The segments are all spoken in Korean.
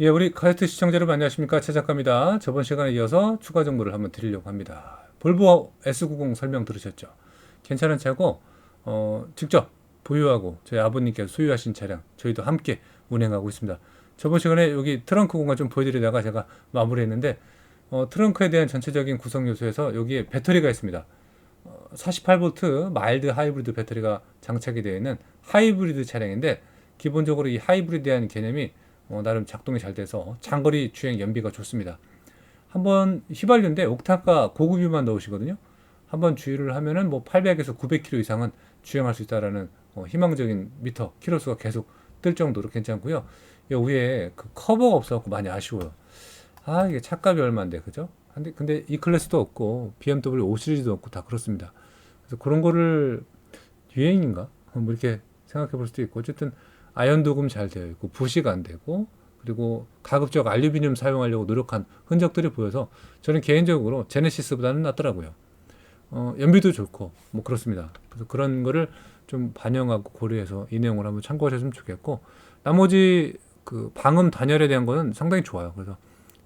예, 우리 카이스트 시청자 여러분 안녕하십니까 최 작가입니다. 저번 시간에 이어서 추가 정보를 한번 드리려고 합니다. 볼보 S90 설명 들으셨죠? 괜찮은 차고 어, 직접 보유하고 저희 아버님께서 소유하신 차량 저희도 함께 운행하고 있습니다. 저번 시간에 여기 트렁크 공간 좀 보여드리다가 제가 마무리했는데 어, 트렁크에 대한 전체적인 구성 요소에서 여기에 배터리가 있습니다. 어, 48V 마일드 하이브리드 배터리가 장착이 되어 있는 하이브리드 차량인데 기본적으로 이 하이브리드한 개념이 어, 나름 작동이 잘 돼서 장거리 주행 연비가 좋습니다. 한번 휘발유인데 옥탄가 고급 유만 넣으시거든요. 한번 주유를 하면은 뭐 800에서 900km 이상은 주행할 수 있다라는 어, 희망적인 미터 키로수가 계속 뜰 정도로 괜찮고요. 이 위에 그 커버가 없어갖고 많이 아쉬워요. 아 이게 차값이 얼마인데 그죠? 근데 근데 E 클래스도 없고 BMW 5 시리즈도 없고 다 그렇습니다. 그래서 그런 거를 유행인가? 뭐 이렇게 생각해 볼 수도 있고 어쨌든 아연 도금 잘 되어 있고 부시가 안 되고 그리고 가급적 알루미늄 사용하려고 노력한 흔적들이 보여서 저는 개인적으로 제네시스보다는 낫더라고요. 어, 연비도 좋고 뭐 그렇습니다. 그래서 그런 거를 좀 반영하고 고려해서 이 내용을 한번 참고하셨으면 좋겠고 나머지 그 방음 단열에 대한 거는 상당히 좋아요. 그래서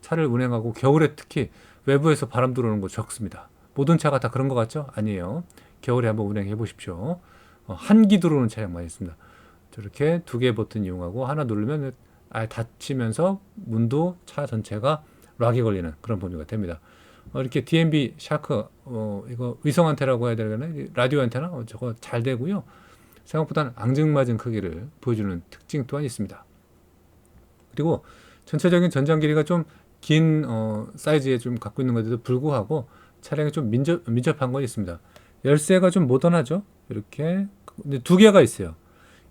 차를 운행하고 겨울에 특히 외부에서 바람 들어오는 거 적습니다. 모든 차가 다 그런 것 같죠? 아니에요. 겨울에 한번 운행해 보십시오. 어, 한기 들어오는 차량 많이 있습니다. 저렇게 두 개 버튼 이용하고 하나 누르면 아예 닫히면서 문도 차 전체가 락이 걸리는 그런 범위가 됩니다. 어, 이렇게 DMB 샤크 어, 이거 위성 안테라고 해야 되나 라디오 안테나 어, 저거 잘 되고요. 생각보다는 앙증맞은 크기를 보여주는 특징 또한 있습니다. 그리고 전체적인 전장 길이가 좀긴 어, 사이즈에 좀 갖고 있는 것에도 불구하고 차량이 좀 민접, 민첩한 건 있습니다. 열쇠가 좀 모던하죠. 이렇게 근데 두 개가 있어요.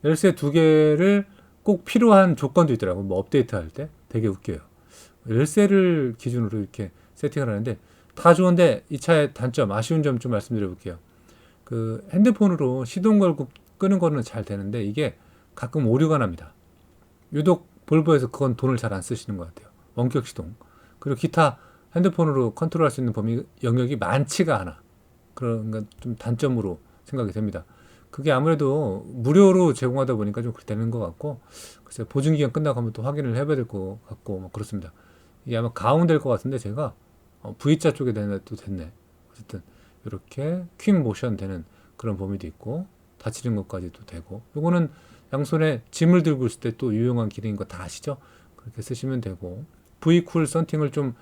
열쇠 두 개를 꼭 필요한 조건도 있더라고. 뭐 업데이트 할 때 되게 웃겨요. 열쇠를 기준으로 이렇게 세팅을 하는데 다 좋은데 이 차의 단점, 아쉬운 점 좀 말씀드려 볼게요. 그 핸드폰으로 시동 걸고 끄는 거는 잘 되는데 이게 가끔 오류가 납니다. 유독 볼보에서 그건 돈을 잘 안 쓰시는 것 같아요. 원격 시동. 그리고 기타 핸드폰으로 컨트롤할 수 있는 범위 영역이 많지가 않아. 그런 건 좀 단점으로 생각이 됩니다. 그게 아무래도 무료로 제공하다 보니까 좀 그렇게 되는 것 같고, 글쎄 보증 기간 끝나고 한번 또 확인을 해봐야 될 것 같고, 뭐 그렇습니다. 이게 아마 가운데일 것 같은데 제가 어, V자 쪽에 되는 또 됐네. 어쨌든 이렇게 퀵 모션 되는 그런 범위도 있고, 다치는 것까지도 되고, 요거는 양손에 짐을 들고 있을 때 또 유용한 기능인 거 다 아시죠? 그렇게 쓰시면 되고, V쿨 썬팅을 좀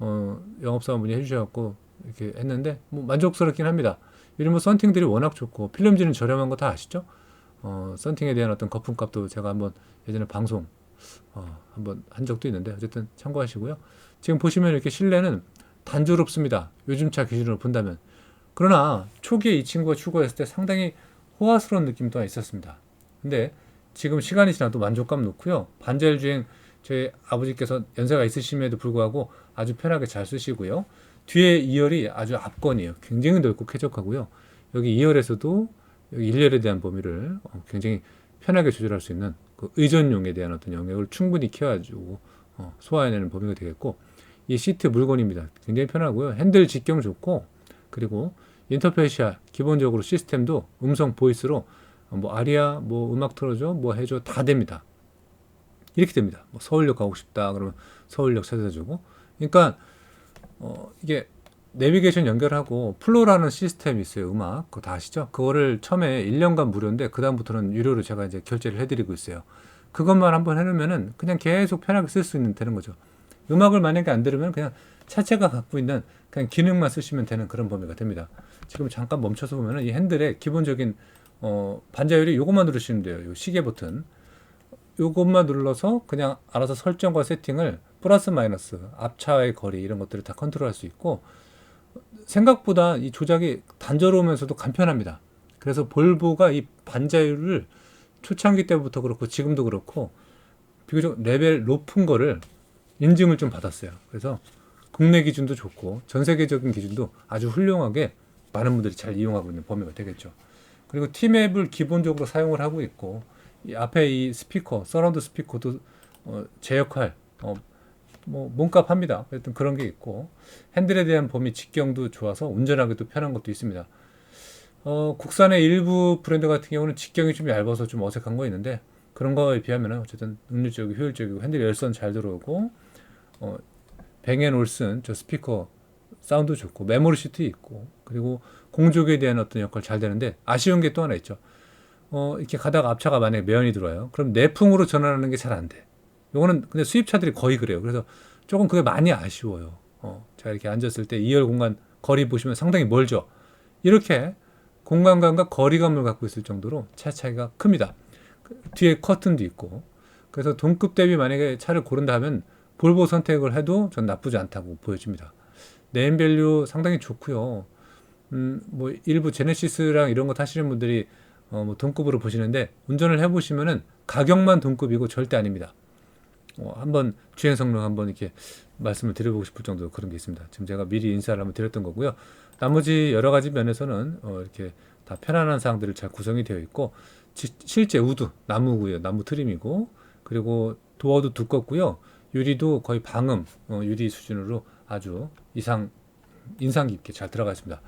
어, 영업사원분이 해주셔갖고 이렇게 했는데 뭐 만족스럽긴 합니다. 요즘 뭐 썬팅들이 워낙 좋고 필름지는 저렴한 거 다 아시죠? 어, 썬팅에 대한 어떤 거품값도 제가 한번 예전에 방송 어, 한번 한 적도 있는데 어쨌든 참고하시고요. 지금 보시면 이렇게 실내는 단조롭습니다. 요즘 차 기준으로 본다면. 그러나 초기에 이 친구가 출고했을 때 상당히 호화스러운 느낌도 있었습니다. 근데 지금 시간이 지나도 만족감 높고요. 반자율 주행 저희 아버지께서 연세가 있으심에도 불구하고 아주 편하게 잘 쓰시고요. 뒤에 2열이 아주 앞건이에요. 굉장히 넓고 쾌적하고요. 여기 2열에서도 여기 1열에 대한 범위를 어, 굉장히 편하게 조절할 수 있는 그 의전용에 대한 어떤 영역을 충분히 키워가지고 어, 소화해내는 범위가 되겠고 이 시트 물건입니다. 굉장히 편하고요. 핸들 직경 좋고 그리고 인터페이시아 기본적으로 시스템도 음성 보이스로 뭐 아리아 뭐 음악 틀어줘 뭐 해줘 다 됩니다. 이렇게 됩니다. 뭐 서울역 가고 싶다 그러면 서울역 찾아주고 그러니까 어 이게 내비게이션 연결하고 플로라는 시스템이 있어요. 음악 그거 다 아시죠? 그거를 처음에 1년간 무료인데 그 다음부터는 유료로 제가 이제 결제를 해 드리고 있어요. 그것만 한번 해 놓으면은 그냥 계속 편하게 쓸 수 있는 되는 거죠. 음악을 만약에 안 들으면 그냥 차체가 갖고 있는 그냥 기능만 쓰시면 되는 그런 범위가 됩니다. 지금 잠깐 멈춰서 보면은 이 핸들의 기본적인 어 반자율이 요것만 누르시면 돼요. 요 시계 버튼. 요것만 눌러서 그냥 알아서 설정과 세팅을 플러스 마이너스 앞차의 거리 이런 것들을 다 컨트롤할 수 있고 생각보다 이 조작이 단조로우면서도 간편합니다. 그래서 볼보가 이 반자율을 초창기 때부터 그렇고 지금도 그렇고 비교적 레벨 높은 거를 인증을 좀 받았어요. 그래서 국내 기준도 좋고 전 세계적인 기준도 아주 훌륭하게 많은 분들이 잘 이용하고 있는 범위가 되겠죠. 그리고 티맵을 기본적으로 사용을 하고 있고 이 앞에 이 스피커, 서라운드 스피커도 어, 제 역할, 어, 뭐 몸값 합니다. 하여튼 그런 게 있고 핸들에 대한 범위 직경도 좋아서 운전하기도 편한 것도 있습니다. 어, 국산의 일부 브랜드 같은 경우는 직경이 좀 얇아서 좀 어색한 거 있는데 그런 거에 비하면 어쨌든 능률적이고 효율적이고 핸들 열선 잘 들어오고 어, 뱅앤올슨 저 스피커 사운드 좋고 메모리 시트 있고 그리고 공조기에 대한 어떤 역할 잘 되는데 아쉬운 게 또 하나 있죠. 어, 이렇게 가다가 앞차가 만약에 매연이 들어와요. 그럼 내풍으로 전환하는 게 잘 안 돼. 요거는 근데 수입차들이 거의 그래요. 그래서 조금 그게 많이 아쉬워요. 어, 제가 이렇게 앉았을 때 2열 공간 거리 보시면 상당히 멀죠. 이렇게 공간감과 거리감을 갖고 있을 정도로 차 차이가 큽니다. 그 뒤에 커튼도 있고. 그래서 동급 대비 만약에 차를 고른다 하면 볼보 선택을 해도 전 나쁘지 않다고 보여집니다. 네임밸류 상당히 좋고요. 음, 뭐 일부 제네시스랑 이런 거 타시는 분들이 어, 뭐 동급으로 보시는데 운전을 해보시면은 가격만 동급이고 절대 아닙니다. 어, 한번 주행 성능 한번 이렇게 말씀을 드려보고 싶을 정도로 그런 게 있습니다. 지금 제가 미리 인사를 한번 드렸던 거고요. 나머지 여러 가지 면에서는 어, 이렇게 다 편안한 사항들을 잘 구성이 되어 있고 지- 실제 우드 나무고요, 나무 트림이고 그리고 도어도 두껍고요, 유리도 거의 방음 어, 유리 수준으로 아주 이상 인상 깊게 잘 들어가 있습니다.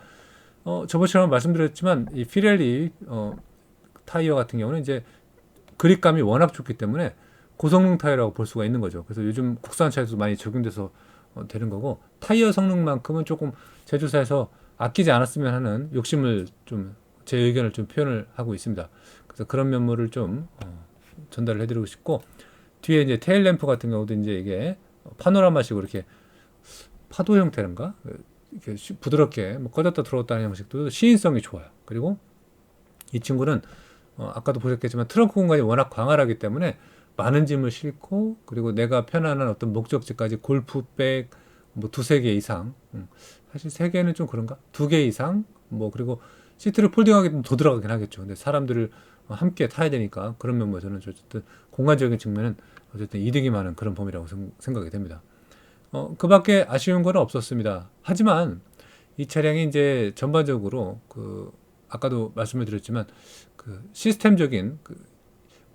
어, 저번 시간에 말씀드렸지만 이 피렐리 어, 타이어 같은 경우는 이제 그립감이 워낙 좋기 때문에 고성능 타이어라고 볼 수가 있는 거죠. 그래서 요즘 국산 차에도 많이 적용돼서 어, 되는 거고 타이어 성능만큼은 조금 제조사에서 아끼지 않았으면 하는 욕심을 좀 제 의견을 좀 표현을 하고 있습니다. 그래서 그런 면모를 좀 어, 전달을 해드리고 싶고 뒤에 이제 테일 램프 같은 경우도 이제 이게 파노라마식으로 이렇게 파도 형태인가 이렇게 쉬- 부드럽게 뭐 꺼졌다 들어왔다 하는 형식도 시인성이 좋아요. 그리고 이 친구는 어, 아까도 보셨겠지만 트렁크 공간이 워낙 광활하기 때문에 많은 짐을 싣고 그리고 내가 편안한 어떤 목적지까지 골프백 뭐 두세 개 이상. 음, 사실 세 개는 좀 그런가? 두 개 이상? 뭐 그리고 시트를 폴딩하게 되면 더 들어가긴 하겠죠. 근데 사람들을 어, 함께 타야 되니까 그런 면에서는 어쨌든 공간적인 측면은 어쨌든 이득이 많은 그런 범위라고 생- 생각이 됩니다. 어, 그 밖에 아쉬운 건 없었습니다. 하지만 이 차량이 이제 전반적으로 그 아까도 말씀을 드렸지만 그 시스템적인 그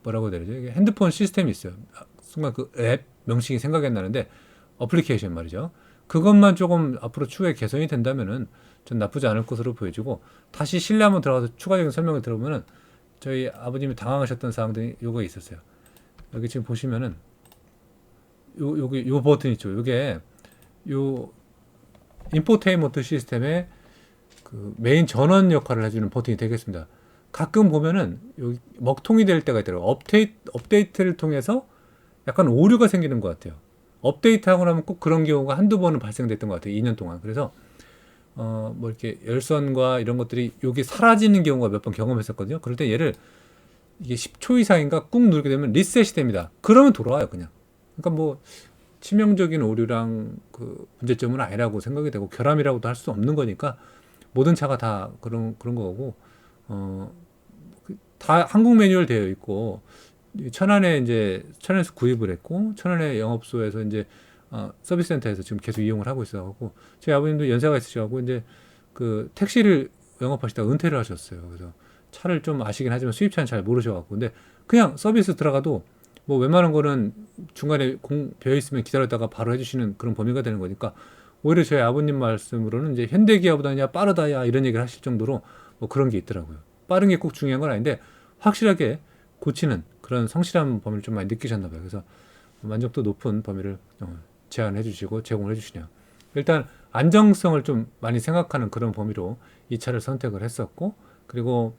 뭐라고 해야 되죠? 핸드폰 시스템이 있어요. 아, 순간 그 앱 명칭이 생각이 안 나는데 어플리케이션 말이죠. 그것만 조금 앞으로 추후에 개선이 된다면은 전 나쁘지 않을 것으로 보여지고 다시 실내 한번 들어가서 추가적인 설명을 들어보면은 저희 아버님이 당황하셨던 사항들이 요거 있었어요. 여기 지금 보시면은 요 여기 요 버튼 있죠. 요게 요 인포테인먼트 시스템의 그 메인 전원 역할을 해주는 버튼이 되겠습니다. 가끔 보면은 여기 먹통이 될 때가 있더라고요. 업데이트, 업데이트를 통해서 약간 오류가 생기는 것 같아요. 업데이트하고 나면 꼭 그런 경우가 한두 번은 발생됐던 것 같아요. 2년 동안. 그래서, 어, 뭐 이렇게 열선과 이런 것들이 여기 사라지는 경우가 몇 번 경험했었거든요. 그럴 때 얘를 이게 10초 이상인가 꾹 누르게 되면 리셋이 됩니다. 그러면 돌아와요, 그냥. 그러니까 뭐, 치명적인 오류랑 그 문제점은 아니라고 생각이 되고 결함이라고도 할 수 없는 거니까 모든 차가 다 그런 그런 거고 어, 그- 다 한국 매뉴얼 되어 있고 이 천안에 이제 천안에서 구입을 했고 천안의 영업소에서 이제 어, 서비스 센터에서 지금 계속 이용을 하고 있어 갖고 저희 아버님도 연세가 있으셔갖고 이제 그 택시를 영업하시다가 은퇴를 하셨어요. 그래서 차를 좀 아시긴 하지만 수입차는 잘 모르셔갖고 근데 그냥 서비스 들어가도 뭐 웬만한 거는 중간에 공 비어 있으면 기다렸다가 바로 해주시는 그런 범위가 되는 거니까 오히려 저희 아버님 말씀으로는 이제 현대기아보다냐 빠르다야 이런 얘기를 하실 정도로 뭐 그런 게 있더라고요. 빠른 게 꼭 중요한 건 아닌데 확실하게 고치는 그런 성실한 범위를 좀 많이 느끼셨나 봐요. 그래서 만족도 높은 범위를 어, 제안해 주시고 제공을 해 주시네요. 일단 안정성을 좀 많이 생각하는 그런 범위로 이 차를 선택을 했었고 그리고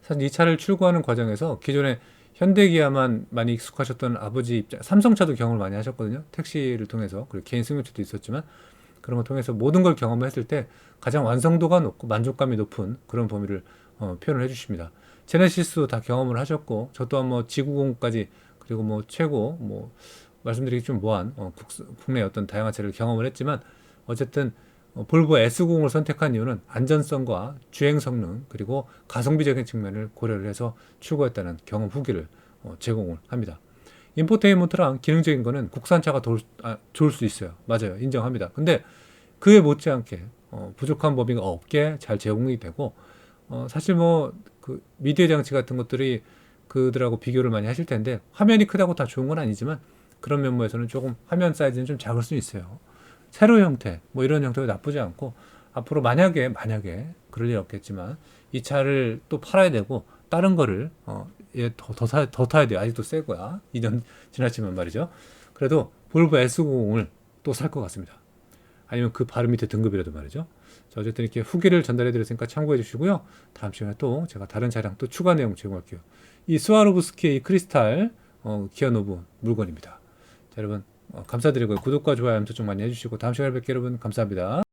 사실 이 차를 출고하는 과정에서 기존에 현대기아만 많이 익숙하셨던 아버지 입장, 삼성차도 경험을 많이 하셨거든요. 택시를 통해서 그리고 개인 승용차도 있었지만 그런 걸 통해서 모든 걸 경험했을 때 가장 완성도가 높고 만족감이 높은 그런 범위를 어, 표현을 해주십니다. 제네시스도 다 경험을 하셨고 저 또한 뭐 지구공까지 그리고 뭐 최고 뭐 말씀드리기 좀 뭐한 어, 국, 국내 어떤 다양한 차를 경험을 했지만 어쨌든 어, 볼보 S90을 선택한 이유는 안전성과 주행 성능 그리고 가성비적인 측면을 고려를 해서 추구했다는 경험 후기를 어, 제공을 합니다. 인포테인먼트랑 기능적인 거는 국산차가 더, 아, 좋을 수 있어요. 맞아요. 인정합니다. 근데 그에 못지않게 어, 부족한 범위가 없게 잘 제공이 되고 어, 사실 뭐 그 미디어 장치 같은 것들이 그들하고 비교를 많이 하실 텐데 화면이 크다고 다 좋은 건 아니지만 그런 면모에서는 조금 화면 사이즈는 좀 작을 수 있어요. 세로 형태 뭐 이런 형태가 나쁘지 않고 앞으로 만약에 만약에 그럴 일 없겠지만 이 차를 또 팔아야 되고 다른 거를 어, 얘더더 사, 더 타야 돼요. 아직도 새 거야. 2년 지났지만 말이죠. 그래도 볼보 S90을 또 살 것 같습니다. 아니면 그 바로 밑에 등급이라도 말이죠. 자, 어쨌든 이렇게 후기를 전달해 드렸으니까 참고해 주시고요. 다음 시간에 또 제가 다른 차량 또 추가 내용 제공할게요. 이 스와로브스키의 이 크리스탈 어, 기아노브 물건입니다. 자, 여러분 어, 감사드리고요. 구독과 좋아요, 알림 설정 많이 해주시고 다음 시간에 뵐게요 여러분 감사합니다.